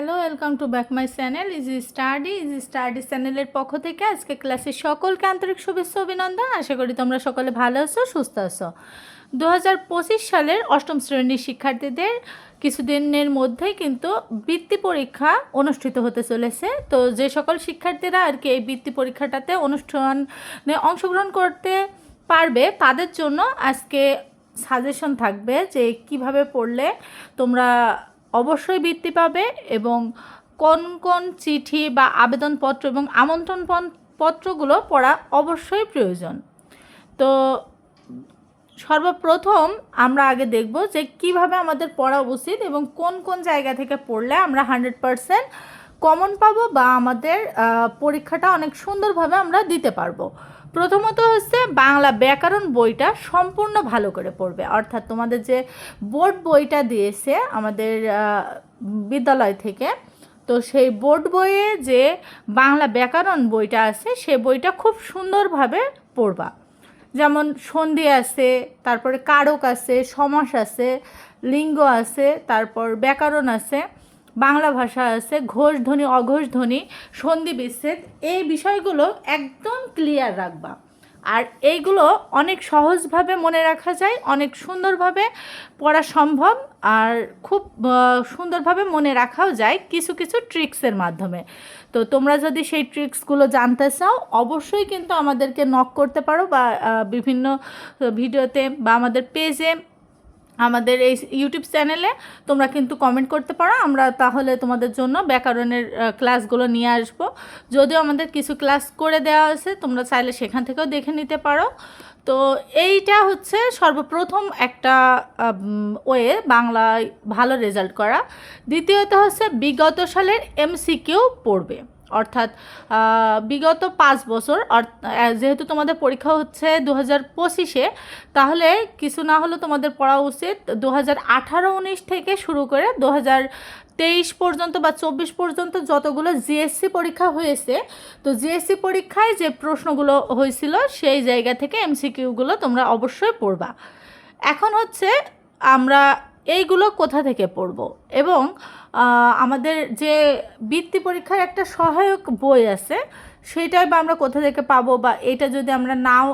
Hello welcome to back my channel easy study easy study চ্যানেলের পক্ষ থেকে আজকে ক্লাসের সকলকে আন্তরিক শুভেচ্ছা অভিনন্দন। আশা করি তোমরা সকলে ভালো আছো, সুস্থ আছো। দু হাজার পঁচিশ সালের অষ্টম শ্রেণির শিক্ষার্থীদের কিছুদিনের মধ্যেই কিন্তু বৃত্তি পরীক্ষা অনুষ্ঠিত হতে চলেছে। তো যে সকল শিক্ষার্থীরা আর কি এই বৃত্তি পরীক্ষাটাতে অনুষ্ঠানে অংশগ্রহণ করতে পারবে, তাদের জন্য আজকে সাজেশন থাকবে যে কীভাবে পড়লে তোমরা অবশ্যই বৃত্তি পাবে এবং কোন কোন চিঠি বা আবেদনপত্র এবং আমন্ত্রণ পত্রগুলো পড়া অবশ্যই প্রয়োজন। তো সর্বপ্রথম আমরা আগে দেখব যে কীভাবে আমাদের পড়া উচিত এবং কোন কোন জায়গা থেকে পড়লে আমরা হান্ড্রেড পারসেন্ট কমন পাবো বা আমাদের পরীক্ষাটা অনেক সুন্দরভাবে আমরা দিতে পারব। প্রথমত হচ্ছে বাংলা ব্যাকরণ বইটা সম্পূর্ণ ভালো করে পড়বে। অর্থাৎ তোমাদের যে বোর্ড বইটা দিয়েছে আমাদের বিদ্যালয় থেকে, তো সেই বোর্ড বইয়ে যে বাংলা ব্যাকরণ বইটা আছে, সে বইটা খুব সুন্দরভাবে পড়বা। যেমন সন্ধি আছে, তারপরে কারক আছে, সমাস আছে, লিঙ্গ আছে, তারপর ব্যাকরণ আছে। বাংলা ভাষা আছে, ঘোষ ধ্বনি, অঘোষ ধ্বনি, সন্ধি বিচ্ছেদ, এই বিষয়গুলো একদম ক্লিয়ার রাখবা। আর এইগুলো অনেক সহজভাবে মনে রাখা যায়, অনেক সুন্দরভাবে পড়া সম্ভব, আর খুব সুন্দরভাবে মনে রাখাও যায় কিছু কিছু ট্রিক্সের মাধ্যমে। তো তোমরা যদি সেই ট্রিক্সগুলো জানতে চাও, অবশ্যই কিন্তু আমাদেরকে নক করতে পারো বা বিভিন্ন ভিডিওতে বা আমাদের পেজে আমাদের এই ইউটিউব চ্যানেলে তোমরা কিন্তু কমেন্ট করতে পারো। আমরা তাহলে তোমাদের জন্য ব্যাকরণের ক্লাসগুলো নিয়ে আসব। যদিও আমাদের কিছু ক্লাস করে দেওয়া আছে, তোমরা চাইলে সেখান থেকেও দেখে নিতে পারো। তো এইটা হচ্ছে সর্বপ্রথম একটা ওয়ে বাংলায় ভালো রেজাল্ট করা। দ্বিতীয়ত হচ্ছে বিগত সালের এমসি এমসিকিউ পড়বে। অর্থাৎ বিগত পাঁচ বছর যেহেতু তোমাদের পরীক্ষা হচ্ছে দু হাজার পঁচিশে, তাহলে কিছু না হলেও তোমাদের পড়া উচিত দু হাজার আঠারো উনিশ থেকে শুরু করে দু হাজার তেইশ পর্যন্ত বা চব্বিশ পর্যন্ত যতগুলো জিএসসি পরীক্ষা হয়েছে, তো জিএসসি পরীক্ষায় যে প্রশ্নগুলো হয়েছিল সেই জায়গা থেকে এমসিকিউগুলো তোমরা অবশ্যই পড়বা। এখন হচ্ছে আমরা এইগুলো কোথা থেকে পড়ব? এবং আমাদের যে বৃত্তি পরীক্ষার একটা সহায়ক বই আছে সেটাই বা আমরা কোথা থেকে পাবো বা এটা যদি আমরা নাও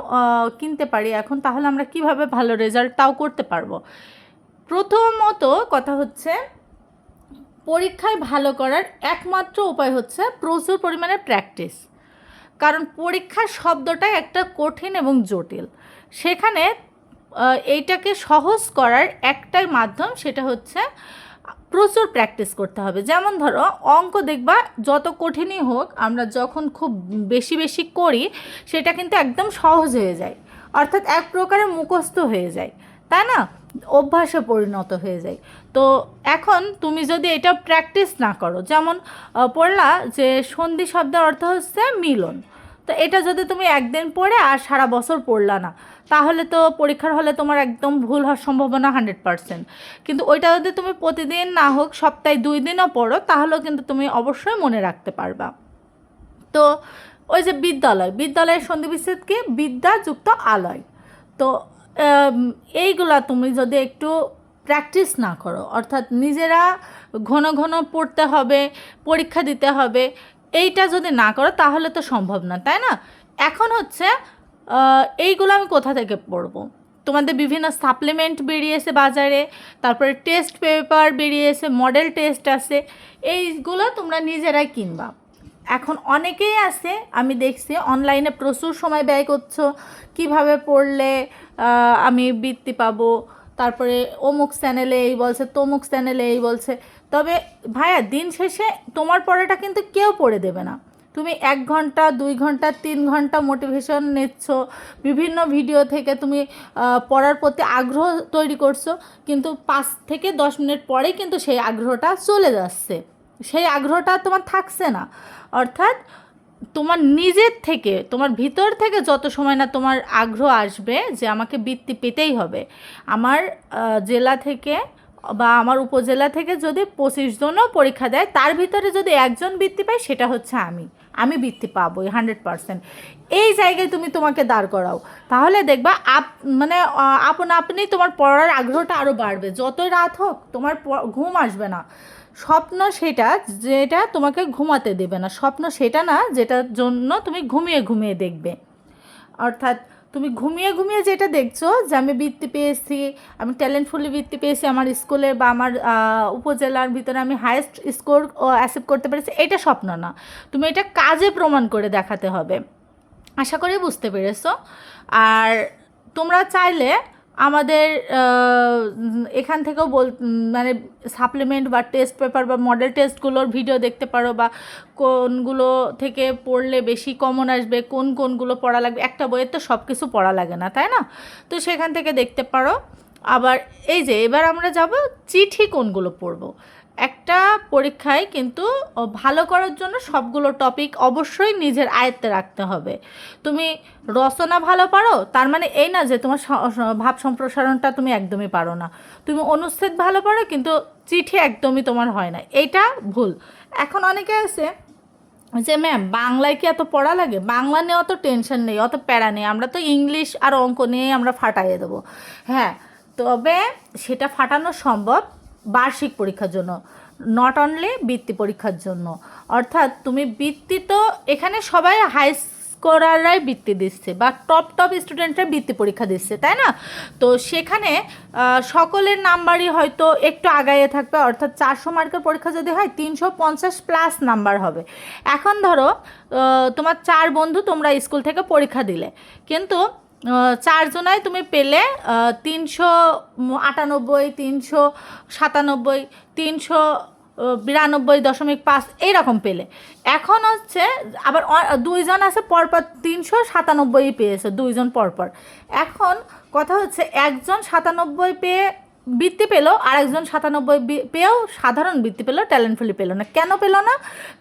কিনতে পারি এখন, তাহলে আমরা কীভাবে ভালো রেজাল্ট তাও করতে পারব? প্রথমত কথা হচ্ছে, পরীক্ষায় ভালো করার একমাত্র উপায় হচ্ছে প্রচুর পরিমাণে প্র্যাকটিস কারণ পরীক্ষা শব্দটাই একটা কঠিন এবং জটিল। সেখানে এইটাকে সহজ করার একটাই মাধ্যম সেটা হচ্ছে প্রচুর প্র্যাকটিস করতে হবে। যেমন ধরো, অঙ্ক দেখবা যত কঠিনই হোক, আমরা যখন খুব বেশি বেশি করি, সেটা কিন্তু একদম সহজ হয়ে যায়। অর্থাৎ এক প্রকারের মুখস্থ হয়ে যায়। তাই না? অভ্যাসে পরিণত হয়ে যায়। তো এখন তুমি যদি এটা প্র্যাকটিস না করো, যেমন পড়লা যে সন্ধি শব্দের অর্থ হচ্ছে মিলন। তো এটা যদি তুমি একদিন পড়ে আর সারা বছর পড়লা না, তাহলে তো পরীক্ষার হলে তোমার একদম ভুল হওয়ার সম্ভাবনা হান্ড্রেড পারসেন্ট। কিন্তু ওইটা যদি তুমি প্রতিদিন না হোক, সপ্তাহে দুই দিনও পড়ো, তাহলেও কিন্তু তুমি অবশ্যই মনে রাখতে পারবা। তো ওই যে বিদ্যালয়, বিদ্যালয়ের সন্ধি বিচ্ছেদ কি? বিদ্যা যুক্ত আলয়। তো এইগুলা তুমি যদি একটু প্র্যাকটিস না করো, অর্থাৎ নিজেরা ঘন ঘন পড়তে হবে, পরীক্ষা দিতে হবে এইটা যদি না করো, তাহলে তো সম্ভব না, তাই না? এখন হচ্ছে এইগুলো আমি কোথা থেকে পড়ব? তোমাদের বিভিন্ন সাপ্লিমেন্ট বেরিয়েছে বাজারে, তারপরে টেস্ট পেপার বেরিয়েছে মডেল টেস্ট আছে, এইগুলো তোমরা নিজেরাই কিনবা। এখন অনেকেই আছে, আমি দেখছি অনলাইনে প্রচুর সময় ব্যয় করছ, কীভাবে পড়লে আমি বৃত্তি পাবো তারপরে অমুক চ্যানেলে এই বলছে, তমুক চ্যানেলে এই বলছে। তবে ভাইয়া, দিন শেষে তোমার পড়াটা কিন্তু কেউ পড়ে দেবে না। তুমি এক ঘণ্টা, দুই ঘণ্টা, তিন ঘণ্টা মোটিভেশন নিচ্ছ। বিভিন্ন ভিডিও থেকে তুমি পড়ার প্রতি আগ্রহ তৈরি করছ, কিন্তু পাঁচ থেকে দশ মিনিট পরেই কিন্তু সেই আগ্রহটা চলে যাচ্ছে। সেই আগ্রহটা তোমার থাকছে না। অর্থাৎ তোমার নিজের থেকে, তোমার ভিতর থেকে যত সময় না তোমার আগ্রহ আসবে যে আমাকে বৃত্তি পেতেই হবে। আমার জেলা থেকে বা আমার উপজেলা থেকে যদি পঁচিশ জনও পরীক্ষা দেয়, তার ভিতরে যদি একজন বৃত্তি পায়, সেটা হচ্ছে আমি। আমি বৃত্তি পাবোই, হান্ড্রেড পারসেন্ট। এই জায়গায় তুমি তোমাকে দাঁড় করাও। তাহলে দেখবা, আপ মানে আপনা আপনি তোমার পড়ার আগ্রহটা আরও বাড়বে। যতই রাত হোক, তোমার ঘুম আসবে না। স্বপ্ন সেটা যেটা তোমাকে ঘুমাতে দেবে না। স্বপ্ন সেটা না, যেটার জন্য তুমি ঘুমিয়ে ঘুমিয়ে দেখবে। অর্থাৎ তুমি ঘুমিয়ে ঘুমিয়ে যেটা দেখছ যে আমি বৃত্তি পেয়েছি, আমি ট্যালেন্টফুলি বৃত্তি পেয়েছি আমার স্কুলে বা আমার উপজেলার ভিতরে আমি হায়েস্ট স্কোর অ্যাসেপ্ট করতে পেরেছি, এটা স্বপ্ন না। তুমি এটা কাজে প্রমাণ করে দেখাতে হবে। আশা করি বুঝতে পেরেছ। আর তোমরা চাইলে আমাদের এখান থেকেও বল মানে সাপ্লিমেন্ট বা টেস্ট পেপার বা মডেল টেস্টগুলোর ভিডিও দেখতে পারো বা কোনগুলো থেকে পড়লে বেশি কমন আসবে, কোন কোনগুলো পড়া লাগবে, একটা বইয়ের তো সব কিছু পড়া লাগে না, তাই না? তো সেখান থেকে দেখতে পারো। আবার এই যে, এবার আমরা যাব চিঠি কোনগুলো পড়ব। একটা পরীক্ষায় কিন্তু ভালো করার জন্য সবগুলো টপিক অবশ্যই নিজের আয়ত্তে রাখতে হবে। তুমি রচনা ভালো পারো, তার মানে এই না যে তোমার ভাব সম্প্রসারণটা তুমি একদমই পারো না। তুমি অনুচ্ছেদ ভালো পারো, কিন্তু চিঠি একদমই তোমার হয় না। এইটা ভুল। এখন অনেকে আছে যে, ম্যাম, বাংলায় কি এত পড়া লাগে? বাংলা নিয়ে অত টেনশন নেই, অত প্যারা নেই। আমরা তো ইংলিশ আর অঙ্ক নিয়েই আমরা ফাটাইয়ে দেবো। হ্যাঁ তবে সেটা ফাটানো সম্ভব। বার্ষিক পরীক্ষার জন্য নট অনলি বৃত্তি পরীক্ষার জন্য। অর্থাৎ তুমি বৃত্তি তো এখানে সবাই হাই স্কোরাররাই বৃত্তি দিচ্ছে বা টপ টপ স্টুডেন্টরা বৃত্তি পরীক্ষা দিচ্ছে, তাই না? তো সেখানে সকলের নাম্বারই হয়তো একটু আগাইয়ে থাকবে, অর্থাৎ চারশো মার্কের পরীক্ষা যদি হয়, তিনশো পঞ্চাশ প্লাস নাম্বার হবে। এখন ধরো তোমার চার বন্ধু তোমরা স্কুল থেকে পরীক্ষা দিলে। কিন্তু চারজনায় তুমি পেলে তিনশো আটানব্বই, তিনশো সাতানব্বই, তিনশো বিরানব্বই দশমিক পাঁচ, এইরকম পেলে। এখন হচ্ছে, আবার দুইজন আছে, পরপর তিনশো সাতানব্বই পেয়েছে, দুইজন পরপর। এখন কথা হচ্ছে, একজন সাতানব্বই পেয়ে বৃত্তি পেল আর একজন সাতানব্বই পেয়েও সাধারণ বৃত্তি পেল ট্যালেন্টফুলি পেল না। কেন পেল না?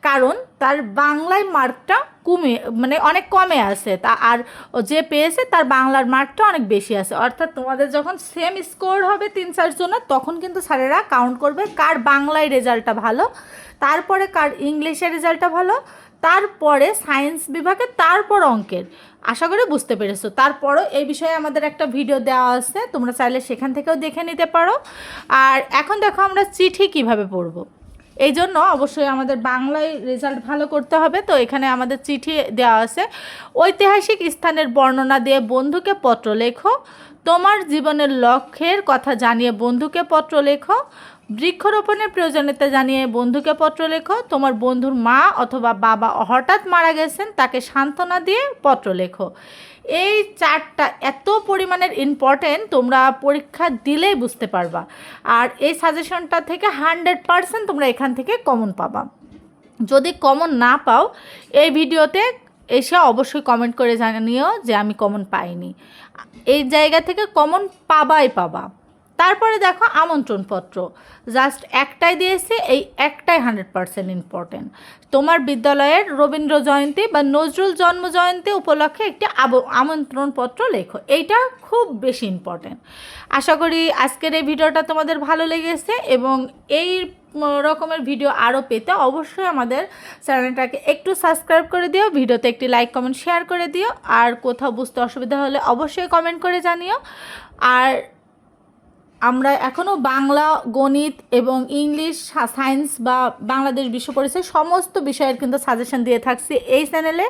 কারণ তার বাংলায় মার্কটা কমে মানে অনেক কমে আছে। তা আর যে পেয়েছে তার বাংলার মার্কটা অনেক বেশি আছে। অর্থাৎ তোমাদের যখন সেম স্কোর হবে তিন চারজনের তখন কিন্তু স্যারেরা কাউন্ট করবে কার বাংলায় রেজাল্টটা ভালো, তারপরে কার ইংলিশের রেজাল্টটা ভালো তারপরে সায়েন্স বিভাগে তারপর অঙ্কের। আশা করি বুঝতে পেরেছ। তারপরও এই বিষয়ে আমাদের একটা ভিডিও দেওয়া আছে, তোমরা চাইলে সেখান থেকেও দেখে নিতে পারো। আর এখন দেখো আমরা চিঠি কীভাবে পড়ব। এই জন্য অবশ্যই আমাদের বাংলায় রেজাল্ট ভালো করতে হবে। তো এখানে আমাদের চিঠি দেওয়া আছে, ঐতিহাসিক স্থানের বর্ণনা দিয়ে বন্ধুকে পত্র লেখো। তোমার জীবনের লক্ষ্যের কথা জানিয়ে বন্ধুকে পত্র লেখো। বৃক্ষরোপণের প্রয়োজনীয়তা জানিয়ে বন্ধুকে পত্র লেখো। তোমার বন্ধুর মা অথবা বাবা হঠাৎ মারা গেছেন, তাকে সান্ত্বনা দিয়ে পত্র লেখো। এই চারটা এত পরিমাণের ইম্পর্টেন্ট তোমরা পরীক্ষা দিলেই বুঝতে পারবা। আর এই সাজেশনটা থেকে হান্ড্রেড পারসেন্ট তোমরা এখান থেকে কমন পাবা। যদি কমন না পাও, এই ভিডিওতে এসে অবশ্যই কমেন্ট করে জানিও যে আমি কমন পাইনি। এই জায়গা থেকে কমন পাবাই পাবা। তারপরে দেখো আমন্ত্রণপত্র। জাস্ট একটাই দিয়েছে, এই একটাই হান্ড্রেড পারসেন্ট ইম্পর্টেন্ট তোমার বিদ্যালয়ের রবীন্দ্র জয়ন্তী বা নজরুল জন্ম জয়ন্তী উপলক্ষে একটি আমন্ত্রণপত্র লেখো। এইটা খুব বেশি ইম্পর্টেন্ট আশা করি আজকের এই ভিডিওটা তোমাদের ভালো লেগেছে এবং এই রকমের ভিডিও আরও পেতে অবশ্যই আমাদের চ্যানেলটাকে একটু সাবস্ক্রাইব করে দিও, ভিডিওতে একটি লাইক কমেন্ট শেয়ার করে দিও, আর কোথাও বুঝতে অসুবিধা হলে অবশ্যই কমেন্ট করে জানিও। আর আমরা এখনও বাংলা, গণিত এবং ইংলিশ সায়েন্স বা বাংলাদেশ বিশ্ব পরিচয় সমস্ত বিষয়ের কিন্তু সাজেশন দিয়ে থাকছি এই চ্যানেলে।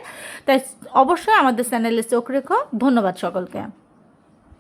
তাই অবশ্যই আমাদের চ্যানেলে চোখ রেখো। ধন্যবাদ সকলকে।